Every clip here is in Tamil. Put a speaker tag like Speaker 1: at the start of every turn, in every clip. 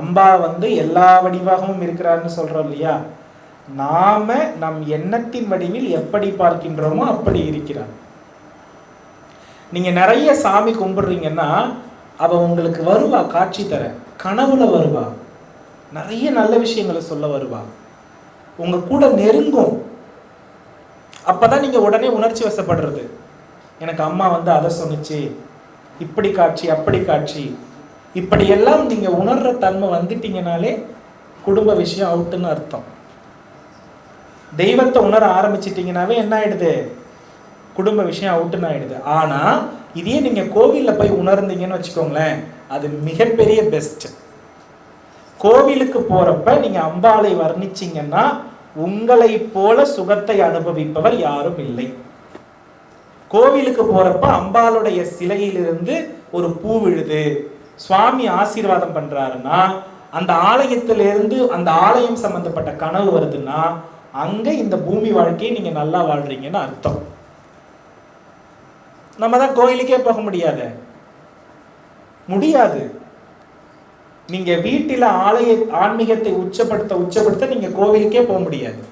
Speaker 1: அம்பா வந்து எல்லா வடிவாகவும் இருக்கிறார்னு சொல்கிறோம் இல்லையா? நாம நம் எண்ணத்தின் வடிவில் எப்படி பார்க்கின்றோமோ அப்படி இருக்கிறார். நீங்க நிறைய சாமி கும்பிடுறீங்கன்னா அவ உங்களுக்கு வருவா காட்சி தர. கனவுல வருவா. நிறைய நல்ல விஷயங்களை சொல்ல வருவா. உங்க கூட நெருங்கும். அப்பதான் நீங்க உடனே உணர்ச்சி வசப்படுறது. எனக்கு அம்மா வந்து அதை சொன்னிச்சு. இப்படி காட்சி அப்படி காட்சி. இப்படியெல்லாம் நீங்கள் உணர்கிற தன்மை வந்துட்டீங்கனாலே குடும்ப விஷயம் அவுட்டுன்னு அர்த்தம். தெய்வத்தை உணர ஆரம்பிச்சிட்டிங்கனாவே என்ன ஆயிடுது? குடும்ப விஷயம் அவுட்டுன்னு ஆயிடுது. ஆனால் இதே நீங்கள் கோவிலில் போய் உணர்ந்தீங்கன்னு வச்சுக்கோங்களேன் அது மிகப்பெரிய பெஸ்ட் கோவிலுக்கு போகிறப்ப நீங்கள் அம்பாளை வர்ணிச்சிங்கன்னா உங்களை போல சுகத்தை அனுபவிப்பவர் யாரும் இல்லை. கோவிலுக்கு போகிறப்ப அம்பாளுடைய சிலையிலிருந்து ஒரு பூ விழுது சுவாமி ஆசீர்வாதம் பண்றாருன்னா அந்த ஆலயத்திலிருந்து அந்த ஆலயம் சம்பந்தப்பட்ட கனவு வருதுன்னா அங்க இந்த பூமி வாழ்க்கையை நீங்க நல்லா வாழ்றீங்கன்னு அர்த்தம். நம்ம தான் கோயிலுக்கே போக முடியாது. முடியாது. நீங்க வீட்டில ஆலய ஆன்மீகத்தை உச்சப்படுத்த உச்சப்படுத்த நீங்க கோவிலுக்கே போக முடியாது.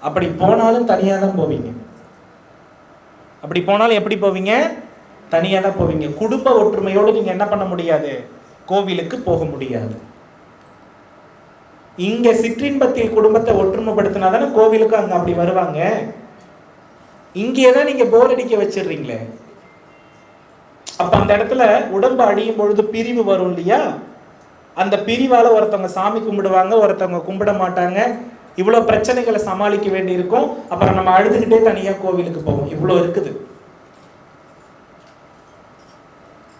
Speaker 1: அப்படி போனாலும் தனியாக தான் போவீங்க. அப்படி போனாலும் எப்படி போவீங்க? தனியாக தான் போவீங்க. குடும்ப ஒற்றுமையோடு நீங்கள் என்ன பண்ண முடியாது? கோவிலுக்கு போக முடியாது. இங்க சிற்றின்பத்தில் குடும்பத்தை ஒற்றுமைப்படுத்தினா தானே கோவிலுக்கு அங்க அப்படி வருவாங்க? இங்கே தான் நீங்க போர் அடிக்க வச்சிடுறீங்களே. அப்ப அந்த இடத்துல உடம்பு அடியும் பொழுது பிரிவு வரும் இல்லையா? அந்த பிரிவால ஒருத்தவங்க சாமி கும்பிடுவாங்க ஒருத்தவங்க கும்பிட மாட்டாங்க. இவ்வளவு பிரச்சனைகளை சமாளிக்க வேண்டி இருக்கும் அப்புறம் நம்ம அழுதுகிட்டே தனியா கோவிலுக்கு போவோம். இவ்வளவு இருக்குது.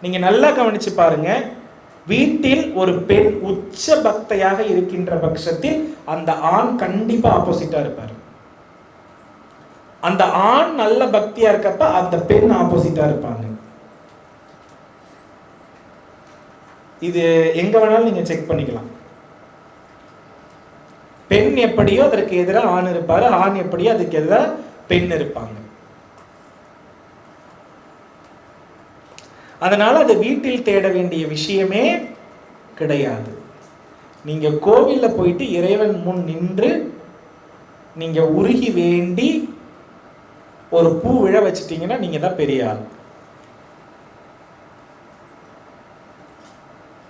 Speaker 1: நீங்கள் நல்லா கவனிச்சு பாருங்க. வீட்டில் ஒரு பெண் உச்ச பக்தையாக இருக்கின்ற பட்சத்தில் அந்த ஆண் கண்டிப்பாக ஆப்போசிட்டாக இருப்பார். அந்த ஆண் நல்ல பக்தியாக இருக்கப்ப அந்த பெண் ஆப்போசிட்டாக இருப்பாங்க. இது எங்க வேணாலும் நீங்க செக் பண்ணிக்கலாம். பெண் எப்படியோ அதற்கு எதிராக ஆண் இருப்பாரு. ஆண் எப்படியோ அதுக்கு எதிராக பெண் இருப்பாங்க. அதனால் அது வீட்டில் தேட வேண்டிய விஷயமே கிடையாது. நீங்கள் கோவிலில் போயிட்டு இறைவன் முன் நின்று நீங்கள் உருகி வேண்டி ஒரு பூ விழ வச்சிட்டிங்கன்னா நீங்கள் தான் பெரிய ஆள்.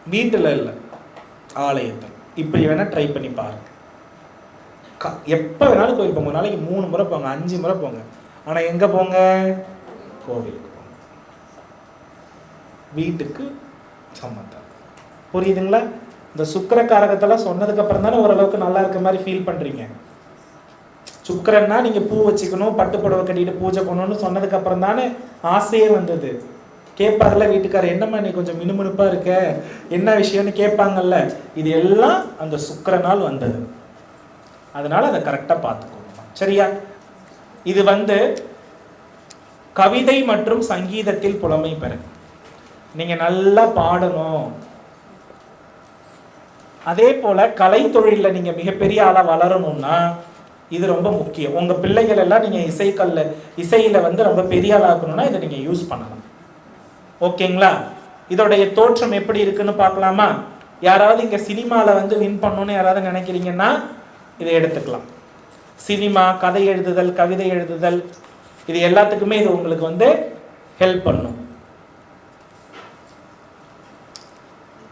Speaker 1: வீட்டில் இல்லை ஆலயத்தில். இப்படி வேணால் ட்ரை பண்ணி பாருங்க. க- எப்போ வேணாலும் கோயில் போங்க. நாளைக்கு மூணு முறை போங்க அஞ்சு முறை போங்க. ஆனால் எங்கே போங்க? கோவிலுக்கு. வீட்டுக்கு சம்மந்தம். புரியுதுங்களா? இந்த சுக்கர காரகத்தெல்லாம் சொன்னதுக்கு அப்புறம் தானே ஓரளவுக்கு நல்லா இருக்க மாதிரி ஃபீல் பண்ணுறீங்க சுக்கரன்னா நீங்கள் பூ வச்சுக்கணும் பட்டு புடவை கட்டிட்டு பூஜை பண்ணணும்னு சொன்னதுக்கு அப்புறம் தானே ஆசையே வந்தது. கேட்பார்ல வீட்டுக்காரர் என்னம்மா நீ கொஞ்சம் மினுமினுப்பாக இருக்க? என்ன விஷயம்னு கேட்பாங்கல்ல? இது எல்லாம் அந்த சுக்கிரனால் வந்தது. அதனால அதை கரெக்டாக பார்த்துக்கோங்க சரியா? இது வந்து கவிதை மற்றும் சங்கீதத்தில் புலமை பெறும். நீங்க நல்லா பாடணும். அதே போல கலை தொழில்ல நீங்க மிகப்பெரிய ஆளா வளரணும்னா இது ரொம்ப முக்கியம். உங்க பிள்ளைகள் எல்லாம் நீங்க இசைக்கல்ல இசையில வந்து ரொம்ப பெரிய ஆளாக்கணும்னா இதை நீங்க யூஸ் பண்ணலாம் ஓகேங்களா? இதோடைய தோற்றம் எப்படி இருக்குன்னு பார்க்கலாமா? யாராவது இங்க சினிமால வந்து வின் பண்ணணும்னு யாராவது நினைக்கிறீங்கன்னா இதை எடுத்துக்கலாம். சினிமா கதை எழுதுதல் கவிதை எழுதுதல் இது எல்லாத்துக்குமே இது உங்களுக்கு வந்து ஹெல்ப் பண்ணும்.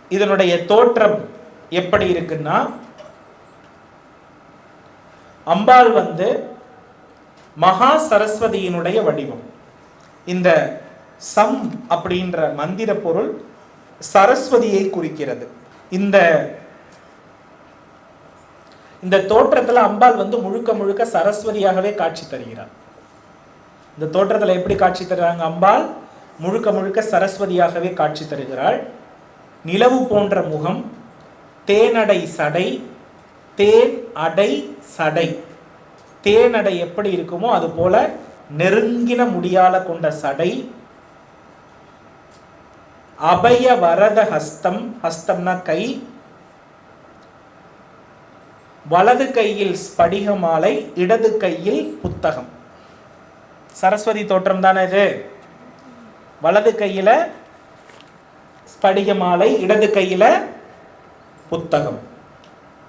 Speaker 1: இதனுடைய தோற்றம் எப்படி இருக்குன்னா அம்பாள் வந்து மகா சரஸ்வதியினுடைய வடிவம். இந்த சம் அப்படின்ற மந்திர பொருள் சரஸ்வதியை குறிக்கிறது. இந்த இந்த தோற்றத்துல அம்பாள் வந்து முழுக்க முழுக்க சரஸ்வதியாகவே காட்சி தருகிறார் இந்த தோற்றத்துல எப்படி காட்சி தருகிறாங்க அம்பாள் முழுக்க முழுக்க சரஸ்வதியாகவே காட்சி தருகிறாள். நிலவு போன்ற முகம் தேனடை சடை தேன் அடை சடை. தேனடை எப்படி இருக்குமோ அது போல நெருங்கின முடியால கொண்ட சடை அபய வரத ஹஸ்தம் ஹஸ்தம்னா கை வலது கையில் ஸ்படிக மாலை இடது கையில் புத்தகம். சரஸ்வதி தோற்றம் தானே இது? வலது கையில படிக மாலை இடது கையில் புத்தகம்.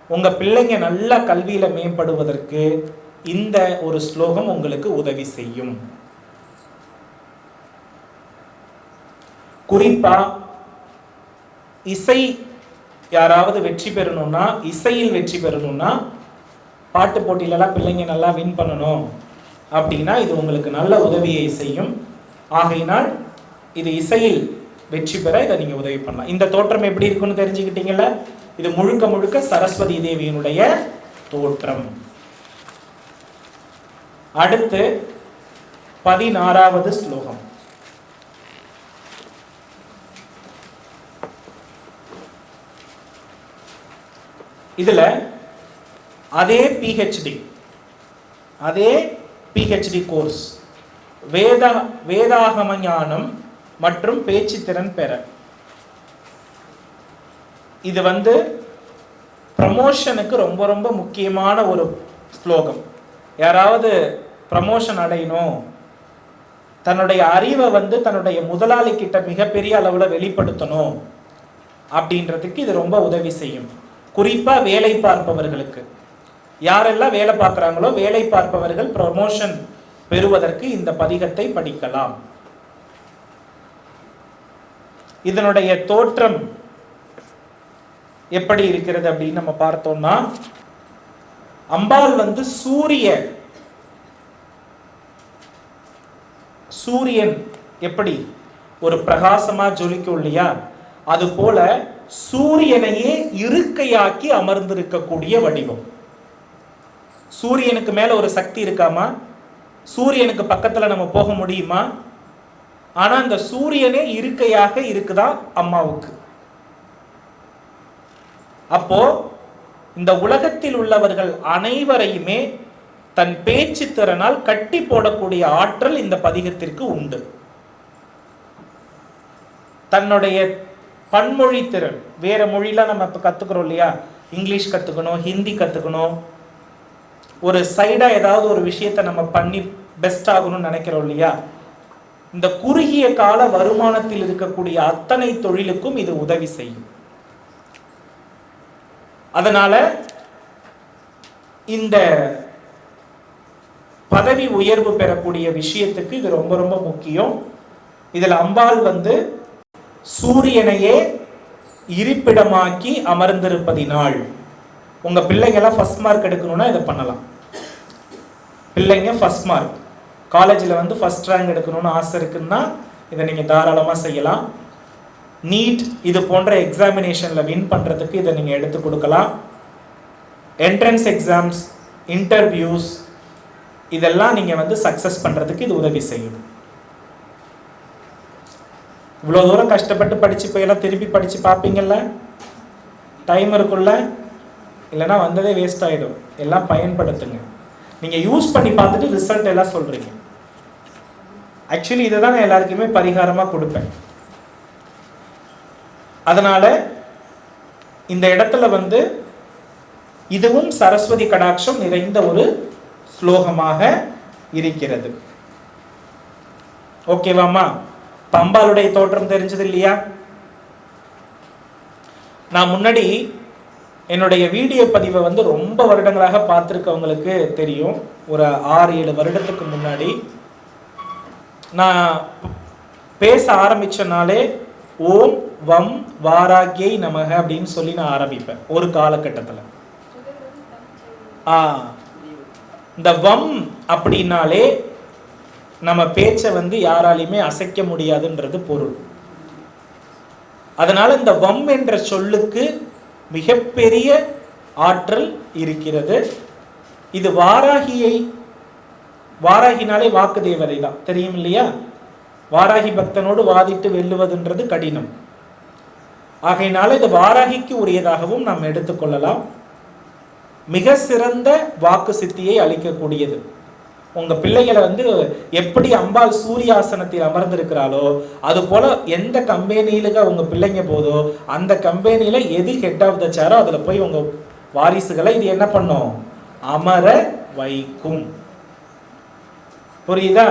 Speaker 1: உங்கள் பிள்ளைங்க நல்ல கல்வியில் மேம்படுவதற்கு இந்த ஒரு ஸ்லோகம் உங்களுக்கு உதவி செய்யும். குறிப்பா இசை யாராவது வெற்றி பெறணும்னா இசையில் வெற்றி பெறணும்னா பாட்டு போட்டியிலலாம் பிள்ளைங்க நல்லா வின் பண்ணணும் அப்படின்னா இது உங்களுக்கு நல்ல உதவியை செய்யும். ஆகையினால் இது இசையில் வெற்றி பெற இதை நீங்கள் உதவி பண்ணலாம். இந்த தோற்றம் எப்படி இருக்குன்னு தெரிஞ்சுக்கிட்டீங்களா இது முழுக்க முழுக்க சரஸ்வதி தேவியினுடைய தோற்றம். அடுத்து பதினாறாவது ஸ்லோகம். இதுல அதே பிஹெச்டி அதே பிஹெச்டி கோர்ஸ் வேதா வேதாகம ஞானம் மற்றும் பேச்சு திறன் பெற. இது வந்து ப்ரமோஷனுக்கு ரொம்ப ரொம்ப முக்கியமான ஒரு ஸ்லோகம். யாராவது ப்ரமோஷன் அடையணும். தன்னுடைய அறிவை வந்து தன்னுடைய முதலாளி கிட்ட மிகப்பெரிய அளவில் வெளிப்படுத்தணும். அப்படின்றதுக்கு இது ரொம்ப உதவி செய்யும். குறிப்பாக வேலை பார்ப்பவர்களுக்கு. யாரெல்லாம் வேலை பார்க்குறாங்களோ வேலை பார்ப்பவர்கள் ப்ரமோஷன் பெறுவதற்கு இந்த பதிகத்தை படிக்கலாம். இதனுடைய தோற்றம் எப்படி இருக்கிறது அப்படின்னு நம்ம பார்த்தோம்னா அம்பாள் வந்து சூரிய சூரியன் எப்படி? ஒரு பிரகாசமா ஜொலிக்கும் இல்லையா? அது போல சூரியனையே இருக்கையாக்கி அமர்ந்திருக்கக்கூடிய வடிவம். சூரியனுக்கு மேல ஒரு சக்தி இருக்காமா? சூரியனுக்கு பக்கத்துல நம்ம போக முடியுமா? ஆனா அந்த சூரியனே இருக்கையாக இருக்குதா அம்மாவுக்கு. அப்போ இந்த உலகத்தில் உள்ளவர்கள் அனைவரையுமே தன் பேச்சு திறனால் கட்டி போடக்கூடிய ஆற்றல் இந்த பதிகத்திற்கு உண்டு. தன்னுடைய பன்மொழி திறன் வேற மொழிலாம் நம்ம இப்போ கத்துக்கிறோம் இல்லையா? இங்கிலீஷ் கத்துக்கணும் ஹிந்தி கத்துக்கணும். ஒரு சைடா ஏதாவது ஒரு விஷயத்தை நம்ம பண்ணி பெஸ்ட் ஆகணும்னு நினைக்கிறோம் இல்லையா? இந்த குறுகிய கால வருமானத்தில் இருக்கக்கூடிய அத்தனை தொழிலுக்கும் இது உதவி செய்யும். அதனால இந்த பதவி உயர்வு பெறக்கூடிய விஷயத்துக்கு இது ரொம்ப ரொம்ப முக்கியம். இதில் அம்பாள் வந்து சூரியனையே இருப்பிடமாக்கி அமர்ந்திருப்பதினால் உங்க பிள்ளைங்கெல்லாம் ஃபர்ஸ்ட் மார்க் எடுக்கணும்னா இதை பண்ணலாம். பிள்ளைங்க ஃபர்ஸ்ட் மார்க் காலேஜில் வந்து ஃபஸ்ட் ரேங்க் எடுக்கணும்னு ஆசை இருக்குன்னா இதை நீங்கள் தாராளமாக செய்யலாம். நீட் இது போன்ற எக்ஸாமினேஷனில் வின் பண்ணுறதுக்கு இதை நீங்கள் எடுத்து கொடுக்கலாம். என்ட்ரன்ஸ் எக்ஸாம்ஸ் இன்டர்வியூஸ் இதெல்லாம் நீங்கள் வந்து சக்ஸஸ் பண்ணுறதுக்கு இது உதவி செய்யும். இவ்வளோ தூரம் கஷ்டப்பட்டு படித்து போயெல்லாம் திருப்பி படித்து பார்ப்பீங்கள்ல டைம் இருக்குல்ல? இல்லைன்னா வந்ததே வேஸ்ட் ஆகிடும் எல்லாம் பயன்படுத்துங்க. நீங்கள் யூஸ் பண்ணி பார்த்துட்டு ரிசல்ட் எல்லாம் சொல்கிறீங்க ஆக்சுவலி இதை தான் நான் எல்லாருக்குமே பரிகாரமாக கொடுப்பேன். அதனால் இந்த இடத்துல வந்து இதுவும் சரஸ்வதி கடாட்சம் நிறைந்த ஒரு ஸ்லோகமாக இருக்கிறது. ஓகேவாம்மா பம்பாளுடைய தோற்றம் தெரிஞ்சது இல்லையா? நான் முன்னாடி என்னுடைய வீடியோ பதிவை வந்து ரொம்ப வருடங்களாக பார்த்துருக்கவங்களுக்கு தெரியும். ஒரு ஆறு ஏழு வருடத்துக்கு முன்னாடி நான் பேச ஆரம்பித்தனாலே ஓம் வம் வாராகியை நமக அப்படின்னு சொல்லி நான் ஆரம்பிப்பேன் ஒரு காலகட்டத்தில். ஆ. இந்த வம் அப்படின்னாலே நம்ம பேச்சை வந்து யாராலையுமே அசைக்க முடியாதுன்றது பொருள். அதனால் இந்த வம் என்ற சொல்லுக்கு மிகப்பெரிய ஆற்றல் இருக்கிறது. இது வாராகியை வாராகினாலே வாக்கு தேவதை தான் தெரியும் இல்லையா வாராகி பக்தனோடு வாதிட்டு வெல்லுவதுன்றது கடினம். ஆகையினால இது வாராகிக்கு உரியதாகவும் நாம் எடுத்துக்கொள்ளலாம் மிக சிறந்த வாக்கு சித்தியை அளிக்கக்கூடியது. உங்க பிள்ளைகளை வந்து எப்படி அம்பாள் சூரியாசனத்தில் அமர்ந்திருக்கிறாளோ அது போல எந்த கம்பெனியிலுங்க உங்க பிள்ளைங்க போதோ அந்த கம்பெனியில எது ஹெட் ஆஃப் த சேரோ அதுல போய் உங்க வாரிசுகளை இது என்ன பண்ணும்? அமர வைக்கும். புரியுதா?